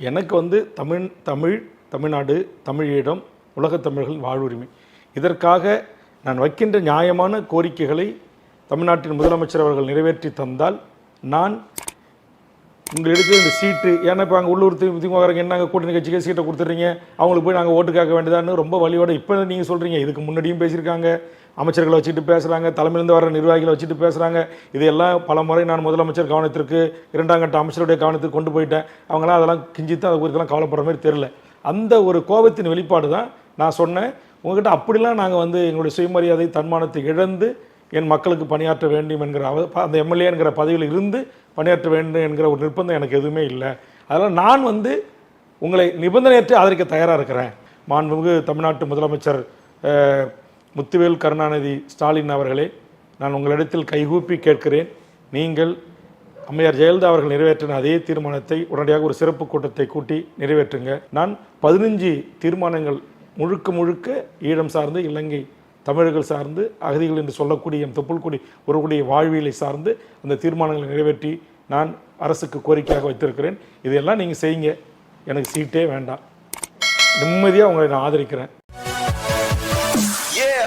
எனக்கு வந்து தமிழ் தமிழ் தமிழ்நாடு தமிழீழம் உலகத் தமிழர்கள் வாழ்வுரிமை. இதற்காக நான் வைக்கின்ற நியாயமான கோரிக்கைகளை தமிழ்நாட்டின் முதலமைச்சர் அவர்கள் நிறைவேற்றி தந்தால் நான் உங்களுக்கு இந்த சீட்டு ஏன்னா இப்போ அங்கே உள்ளூர் தி- திமுககாரங்க என்ன கூட்டணி கட்சிக்கு சீட்டை கொடுத்துட்றீங்க? அவங்களுக்கு போய் நாங்கள் ஓட்டு கேட்க வேண்டியதான்னு ரொம்ப வழியோட இப்போ நீங்கள் சொல்கிறீங்க இதுக்கு முன்னாடியும் பேசியிருக்காங்க. அமைச்சர்களை வச்சுட்டு பேசுகிறாங்க தலைமையிலேருந்து வர நிர்வாகிகளை வச்சுட்டு பேசுகிறாங்க இதெல்லாம் பல முறை நான் முதலமைச்சர் கவனத்திற்கு இரண்டாம் கட்ட அமைச்சருடைய கவனத்துக்கு கொண்டு போயிட்டேன். அவங்களாம் அதெல்லாம் கிஞ்சித்து அதை குறித்தெல்லாம் கவலைப்படுற மாதிரி தெரில அந்த ஒரு கோபத்தின் வெளிப்பாடு தான் நான் சொன்னேன். உங்ககிட்ட அப்படிலாம் நாங்கள் வந்து எங்களுடைய சுயமரியாதை தன்மானத்தை இழந்து என் மக்களுக்கு பணியாற்ற வேண்டும் என்கிற அந்த எம்எல்ஏ என்கிற பதவியில் இருந்து பணியாற்ற வேண்டும் என்கிற ஒரு நிர்பந்தம் எனக்கு எதுவுமே இல்லை. அதனால் நான் வந்து உங்களை நிபந்தனையற்று ஆதரிக்க தயாராக இருக்கிறேன். மாண்புமிகு தமிழ்நாட்டு முதலமைச்சர் முத்துவேல் கருணாநிதி ஸ்டாலின் அவர்களே நான் உங்களிடத்தில் கைகூப்பி கேட்கிறேன். நீங்கள் அம்மையார் ஜெயலலிதா அவர்கள் நிறைவேற்றின அதே தீர்மானத்தை உடனடியாக ஒரு சிறப்பு கூட்டத்தை கூட்டி நிறைவேற்றுங்க. நான் பதினஞ்சு தீர்மானங்கள் முழுக்க முழுக்க ஈழம் சார்ந்து இலங்கை தமிழர்கள் சார்ந்து அகதிகள் என்று சொல்லக்கூடிய எம் தொப்புள்குடி ஒருவருடைய வாழ்வியலை சார்ந்து அந்த தீர்மானங்களை நிறைவேற்றி நான் அரசுக்கு கோரிக்கையாக வைத்திருக்கிறேன். இதையெல்லாம் நீங்கள் செய்யுங்க. எனக்கு சீட்டே வேண்டாம். நிம்மதியாக உங்களை நான் ஆதரிக்கிறேன்.